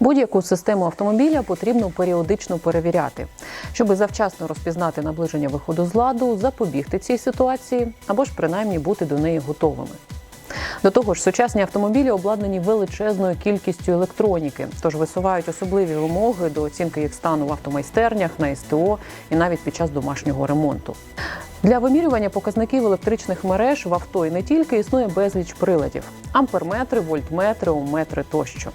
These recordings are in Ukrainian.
Будь-яку систему автомобіля потрібно періодично перевіряти, щоб завчасно розпізнати наближення виходу з ладу, запобігти цій ситуації або ж принаймні бути до неї готовими. До того ж, сучасні автомобілі обладнані величезною кількістю електроніки, тож висувають особливі вимоги до оцінки їх стану в автомайстернях, на СТО і навіть під час домашнього ремонту. Для вимірювання показників електричних мереж в авто і не тільки існує безліч приладів: амперметри, вольтметри, омметри тощо.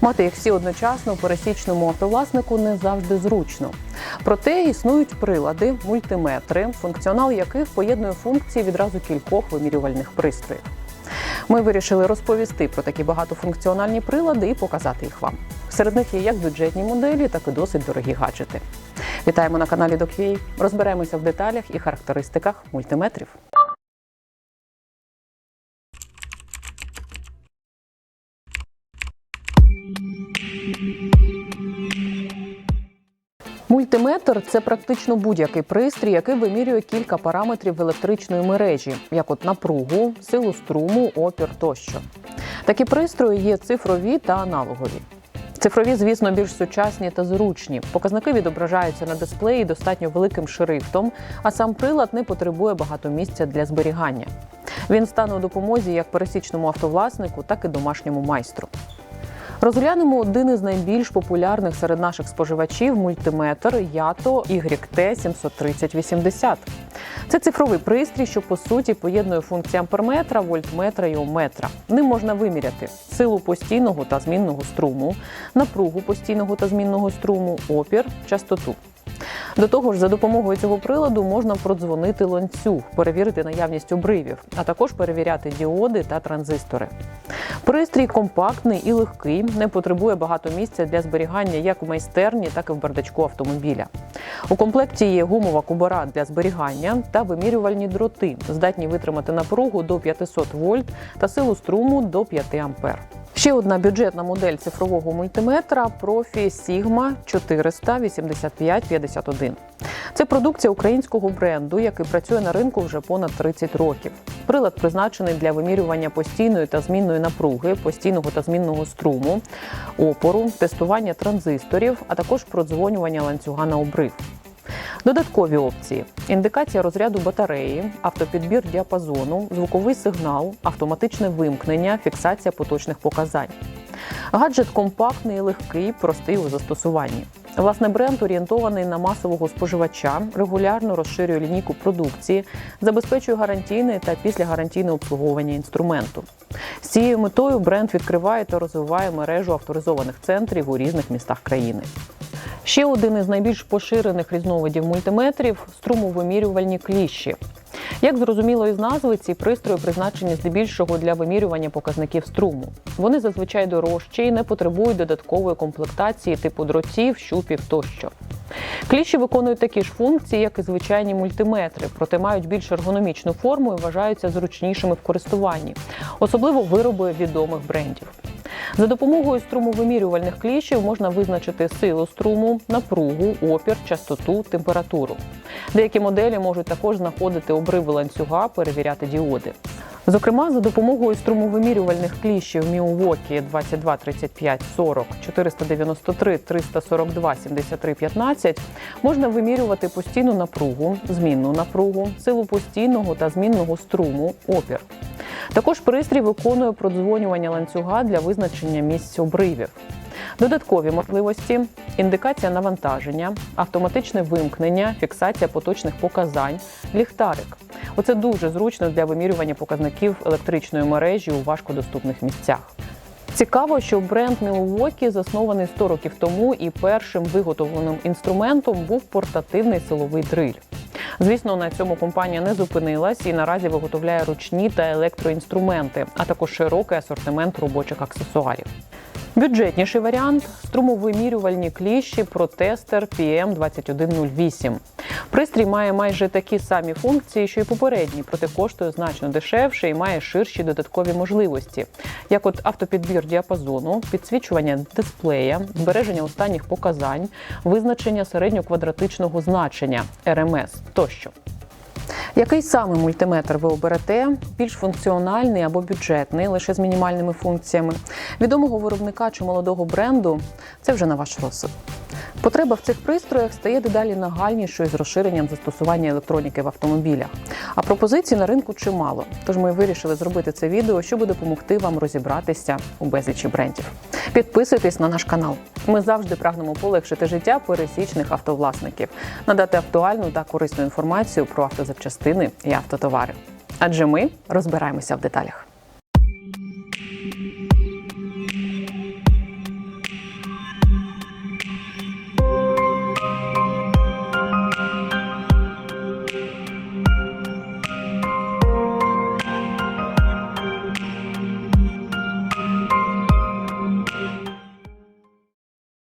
Мати їх всі одночасно пересічному автовласнику не завжди зручно. Проте існують прилади, мультиметри, функціонал яких поєднує функції відразу кількох вимірювальних пристроїв. Ми вирішили розповісти про такі багатофункціональні прилади і показати їх вам. Серед них є як бюджетні моделі, так і досить дорогі гаджети. Вітаємо на каналі DocUA. Розберемося в деталях і характеристиках мультиметрів. Мультиметр це практично будь-який пристрій, який вимірює кілька параметрів електричної мережі, як от напругу, силу струму, опір тощо. Такі пристрої є цифрові та аналогові. Цифрові, звісно, більш сучасні та зручні. Показники відображаються на дисплеї достатньо великим шрифтом, а сам прилад не потребує багато місця для зберігання. Він стане у допомозі як пересічному автовласнику, так і домашньому майстру. Розглянемо один із найбільш популярних серед наших споживачів мультиметр Yato YT 73080. Це цифровий пристрій, що по суті поєднує функції амперметра, вольтметра і омметра. Ним можна виміряти силу постійного та змінного струму, напругу постійного та змінного струму, опір, частоту. До того ж, за допомогою цього приладу можна продзвонити ланцюг, перевірити наявність обривів, а також перевіряти діоди та транзистори. Пристрій компактний і легкий, не потребує багато місця для зберігання як в майстерні, так і в бардачку автомобіля. У комплекті є гумова кубара для зберігання та вимірювальні дроти, здатні витримати напругу до 500 вольт та силу струму до 5 ампер. Ще одна бюджетна модель цифрового мультиметра Profi Sigma 48551. Це продукція українського бренду, який працює на ринку вже понад 30 років. Прилад призначений для вимірювання постійної та змінної напруги, постійного та змінного струму, опору, тестування транзисторів, а також продзвонювання ланцюга на обрив. Додаткові опції: індикація розряду батареї, автопідбір діапазону, звуковий сигнал, автоматичне вимкнення, фіксація поточних показань. Гаджет компактний, легкий, простий у застосуванні. Власне, бренд орієнтований на масового споживача, регулярно розширює лінійку продукції, забезпечує гарантійне та післягарантійне обслуговування інструменту. З цією метою бренд відкриває та розвиває мережу авторизованих центрів у різних містах країни. Ще один із найбільш поширених різновидів мультиметрів струмовимірювальні кліщі. Як зрозуміло із назви, ці пристрої призначені здебільшого для вимірювання показників струму. Вони зазвичай дорожчі і не потребують додаткової комплектації типу дротів, щупів тощо. Кліщі виконують такі ж функції, як і звичайні мультиметри, проте мають більш ергономічну форму і вважаються зручнішими в користуванні, особливо вироби відомих брендів. За допомогою струмовимірювальних кліщів можна визначити силу струму, напругу, опір, частоту, температуру. Деякі моделі можуть також знаходити обриви ланцюга, перевіряти діоди. Зокрема, за допомогою струмовимірювальних кліщів Milwaukee 22 35 40 493 342 73 15 можна вимірювати постійну напругу, змінну напругу, силу постійного та змінного струму, опір. Також пристрій виконує продзвонювання ланцюга для визначення місць обривів. Додаткові можливості: індикація навантаження, автоматичне вимкнення, фіксація поточних показань, ліхтарик. Оце дуже зручно для вимірювання показників електричної мережі у важкодоступних місцях. Цікаво, що бренд Milwaukee заснований 100 років тому, і першим виготовленим інструментом був портативний силовий дриль. Звісно, на цьому компанія не зупинилась і наразі виготовляє ручні та електроінструменти, а також широкий асортимент робочих аксесуарів. Бюджетніший варіант струмовимірювальні кліщі протестер PM2108. Пристрій має майже такі самі функції, що й попередній, проте коштує значно дешевше і має ширші додаткові можливості, як от автопідбір діапазону, підсвічування дисплея, збереження останніх показань, визначення середньоквадратичного значення РМС тощо. Який саме мультиметр ви оберете? Більш функціональний або бюджетний, лише з мінімальними функціями, відомого виробника чи молодого бренду це вже на ваш розсуд. Потреба в цих пристроях стає дедалі нагальнішою з розширенням застосування електроніки в автомобілях. А пропозицій на ринку чимало. Тож ми вирішили зробити це відео, щоб допомогти вам розібратися у безлічі брендів. Підписуйтесь на наш канал. Ми завжди прагнемо полегшити життя пересічних автовласників, надати актуальну та корисну інформацію про автозапчастини і автотовари. Адже ми розбираємося в деталях.